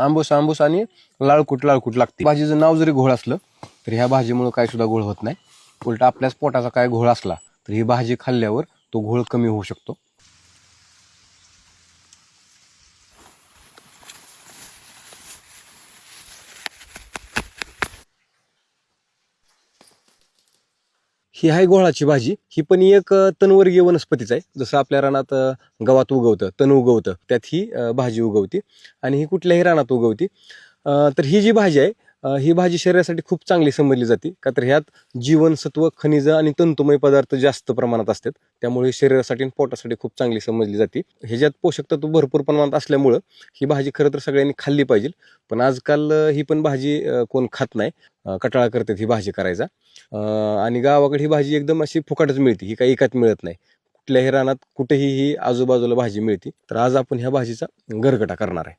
आंबूस आंबूस आणि लाळकूट लाळकूट लागते. भाजीचं नाव जरी घोळ असलं तर ह्या भाजीमुळे काय सुद्धा घोळ होत नाही. उलट आपल्याच पोटाचा काय घोळ असला तर ही भाजी खाल्ल्यावर तो घोळ कमी होऊ शकतो. ही आहे गोळाची भाजी. ही पण एक तनवर्गीय तणवर्गीय वनस्पतीच आहे. जसं आपल्या रानात गवात उगवतं तण उगवतं त्यात ही भाजी उगवती. आणि ही कुठल्याही रानात उगवती. तर ही जी भाजी आहे ही भाजी शरीरासाठी खूप चांगली समजली जाते. का तर ह्यात जीवनसत्व खनिज आणि तंतुमय पदार्थ जास्त प्रमाणात असतात. त्यामुळे शरीरासाठी आणि पोटासाठी खूप चांगली समजली जाते. ह्याच्यात पोषक तत्व भरपूर प्रमाणात असल्यामुळं ही भाजी खरं तर सगळ्यांनी खाल्ली पाहिजे. पण आजकाल ही पण भाजी कोण खात नाही. कटाळा करतात ही भाजी करायचा. आणि गावाकडे ही भाजी एकदम अशी फुकटच मिळते. ही काही एकात मिळत नाही. कुठल्याही रानात कुठेही ही आजूबाजूला भाजी मिळते. तर आज आपण ह्या भाजीचा गरगटा करणार आहे.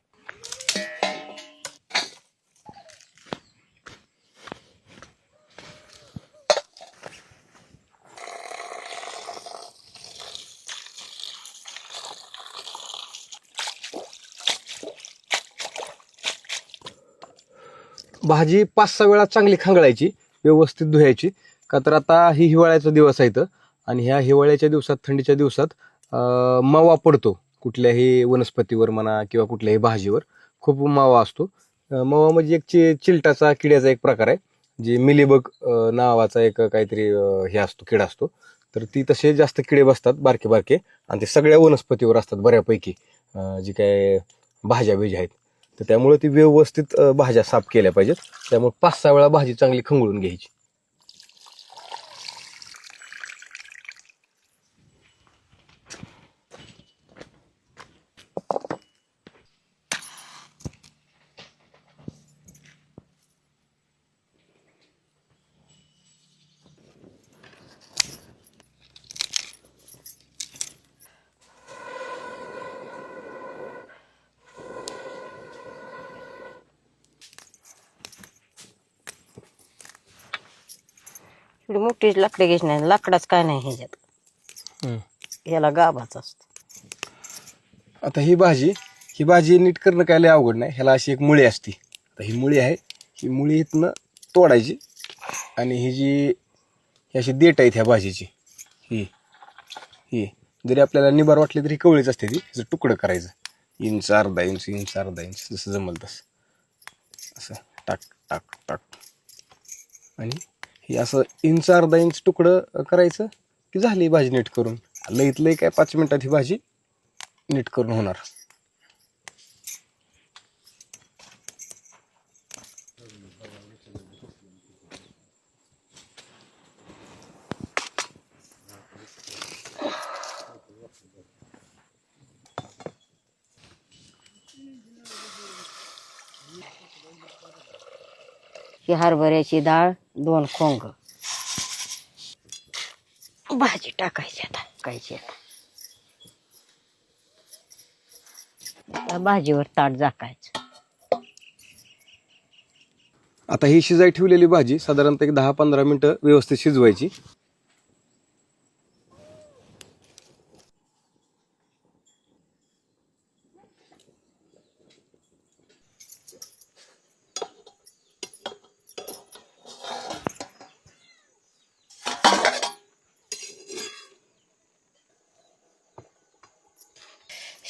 भाजी पाच सहा वेळा चांगली खांगळायची. व्यवस्थित धुवायची का तर आता ही हिवाळ्याचा दिवस आहे इथं. आणि ह्या हिवाळ्याच्या दिवसात थंडीच्या दिवसात मावा पडतो. कुठल्याही वनस्पतीवर म्हणा किंवा कुठल्याही भाजीवर. खूप मावा असतो. मावा म्हणजे एक चि चिलटाचा किड्याचा एक प्रकार आहे. जे मिलीबग नावाचा एक काहीतरी हे असतो किडा असतो. तर ती तसे जास्त किडे बसतात बारके बारके आणि ते सगळ्या वनस्पतीवर असतात बऱ्यापैकी. जी काय भाज्या बिज्या आहेत. तर त्यामुळे ती व्यवस्थित भाज्या साफ केल्या पाहिजेत. त्यामुळे पाच सहा वेळा भाजी चांगली खंगळून घ्यायची. एवढी मोठीच लाकडे घ्यायची नाही. लाकडाच काय नाही ह्याच्यात. याला गाभाच असतो. आता ही भाजी ही भाजी नीट करणं काय लय अवघड नाही. ह्याला अशी एक मुळी असते. आता ही मुळी आहे. ही मुळी इथनं तोडायची आणि ही जी ही अशी देठ आहेत ह्या भाजीची ही ही जरी आपल्याला निबार वाटली तरी कवळीच असते ती. तिचं तुकडं करायचं. इंच अर्धा इंच इंच अर्धा इंच जसं जमल तसं. असं टाक टाक टाक. आणि हे असं इंच अर्धा इंच तुकडं करायचं की झाली भाजी नीट करून. लईत लई काय पाच मिनिटात ही भाजी नीट करून होणार. ही हरभऱ्याची डाळ दोन खोंग. भाजी टाकायची आता. टाकायची आता. भाजीवर ताट झाकायचं. आता ही शिजाय ठेवलेली भाजी साधारणतः एक दहा पंधरा मिनिटं व्यवस्थित शिजवायची.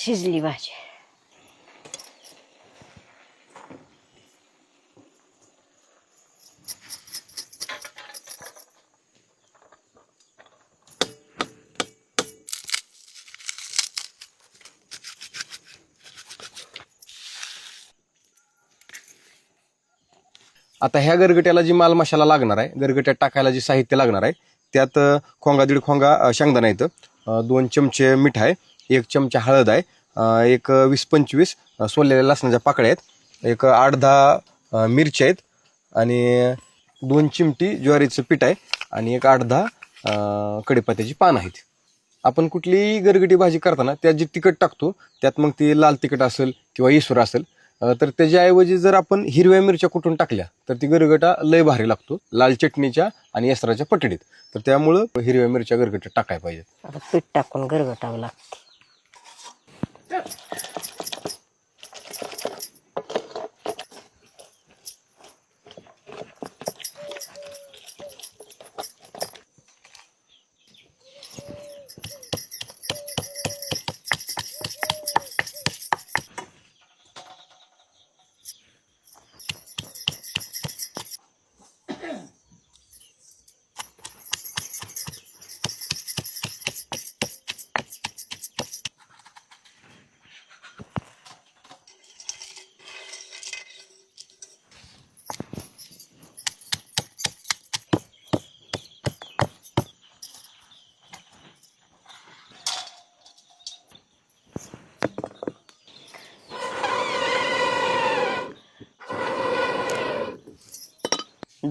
शिजली भाजी आता ह्या गरगट्याला जी माल मशाला लागणार आहे गरगट्यात टाकायला जे साहित्य लागणार आहे त्यात खोंगा दीड खोंगा शेंगदाणा येतं दोन चमचे मीठ आहे. एक चमचा हळद आहे एक वीस पंचवीस सोललेल्या लसणाच्या पाकळ्या आहेत एक आठ दहा मिरच्या आहेत आणि दोन चिमटी ज्वारीचं पीठ आहे आणि एक आठ दहा अ, पान आहेत. आपण कुठलीही गरगटी भाजी करताना त्यात जे तिखट टाकतो त्यात मग ती लाल तिखट असेल किंवा इसुर असेल तर त्याच्याऐवजी जर आपण हिरव्या मिरच्या कुठून टाकल्या तर ती गरगटा लय भारी लागतो लाल चटणीच्या आणि यसराच्या पटडीत. तर त्यामुळं हिरव्या मिरच्या गरगटा टाकायला पाहिजेत. पीठ टाकून गरगटावं लागते. Yeah.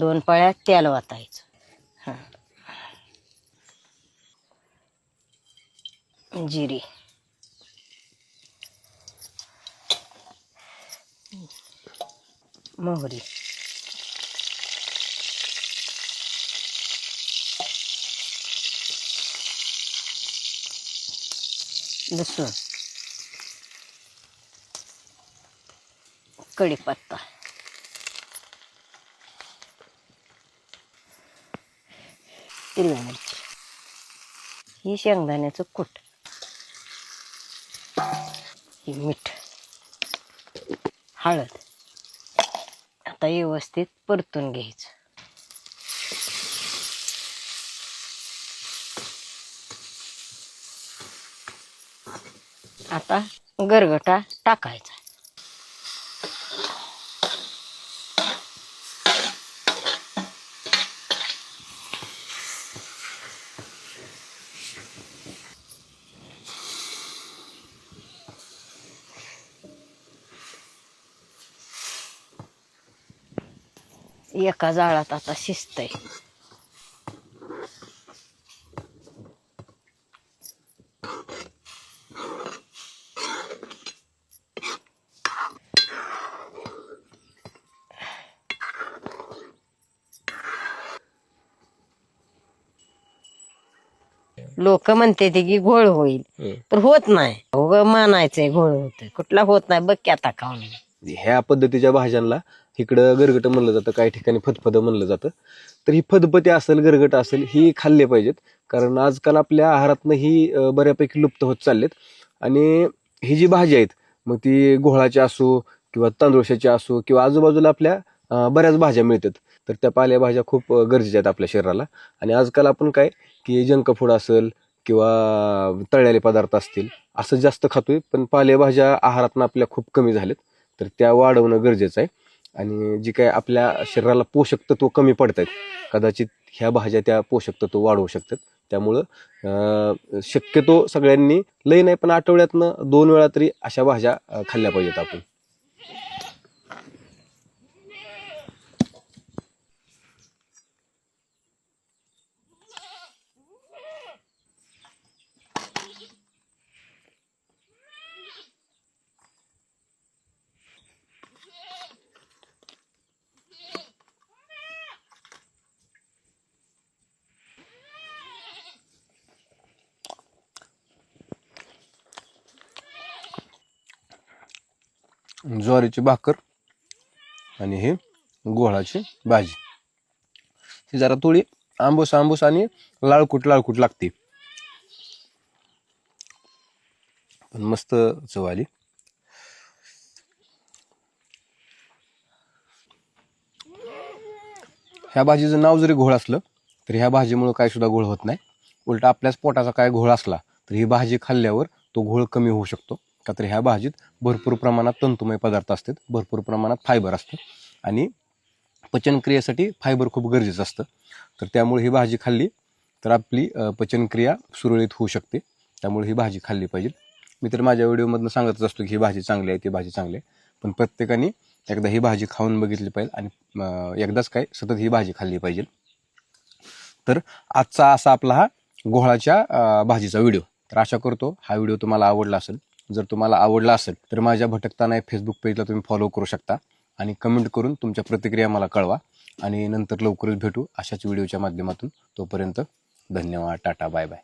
दोन पळ्या तेल वाटायचं जिरी. मोहरी. लसूण. कढीपत्ता. हिरवी मिरची ही शेंगदाण्याचं कूट. ही मीठ. हळद. आता व्यवस्थित परतून घ्यायचं. आता गरगटा टाकायचा. एका जाळात आता शिजतंय लोक म्हणते ते की घोळ होईल. तर होत नाही. उग मानायचंय घोळ होत कुठला होत नाही बघ की आता खाऊन ह्या पद्धतीच्या भाज्यांना इकडं गरगट म्हणलं जातं काही ठिकाणी फतफद म्हणलं जातं. तर ही फदपती असेल गरगट असेल ही खाल्ले पाहिजेत. कारण आजकाल आपल्या आहारातनं ही बऱ्यापैकी लुप्त होत चाललेत. आणि ही जी भाजी आहेत मग ती घोळाची असो किंवा तांदूळशाची असो किंवा आजूबाजूला आपल्या बऱ्याच भाज्या मिळतात. तर त्या पालेभाज्या खूप गरजेच्या आहेत आपल्या शरीराला. आणि आजकाल आपण काय की जंक फूड असेल किंवा तळलेले पदार्थ असतील असं जास्त खातोय. पण पालेभाज्या आहारातनं आपल्या खूप कमी झालेत. तर त्या वाढवणं गरजेचं आहे. आणि जी काय आपल्या शरीराला पोषक तत्व कमी पडत आहेत कदाचित ह्या भाज्या त्या पोषक तत्व वाढवू शकतात. त्यामुळं शक्यतो सगळ्यांनी लई नाही पण आठवड्यातनं दोन वेळा तरी अशा भाज्या खाल्ल्या पाहिजेत आपण. ज्वारीची भाकर आणि हे गोळाची भाजी. ही जरा थोडी आंबूस आंबूस आणि लाळकूट लाळकूट लागते. पण मस्त चव आली. ह्या भाजीचं नाव जरी घोळ असलं तरी ह्या भाजीमुळे काय सुद्धा घोळ होत नाही. उलट आपल्याच पोटाचा काय घोळ असला तर ही भाजी खाल्ल्यावर तो घोळ कमी होऊ शकतो. का तर ह्या भाजीत भरपूर प्रमाणात तंतुमय पदार्थ असतात भरपूर प्रमाणात फायबर असतं आणि पचनक्रियेसाठी फायबर खूप गरजेचं असतं. तर त्यामुळे ही भाजी खाल्ली तर आपली पचनक्रिया सुरळीत होऊ शकते. त्यामुळे ही भाजी खाल्ली पाहिजे. मी तर माझ्या व्हिडिओमधनं सांगतच असतो की ही भाजी चांगली आहे ती भाजी चांगली आहे. पण प्रत्येकाने एकदा ही भाजी खाऊन बघितली पाहिजे आणि एकदाच काय सतत ही भाजी खाल्ली पाहिजे. तर आजचा असा आपला हा गोहळाच्या भाजीचा व्हिडिओ. तर आशा करतो हा व्हिडिओ तुम्हाला आवडला असेल. जर तुम्हाला आवडला असेल तर माझ्या भटकताना फेसबुक पेजला तुम्ही फॉलो करू शकता. आणि कमेंट करून तुमच्या प्रतिक्रिया मला कळवा. आणि नंतर लवकरच भेटू अशाच व्हिडिओच्या माध्यमातून. तोपर्यंत धन्यवाद टाटा बाय बाय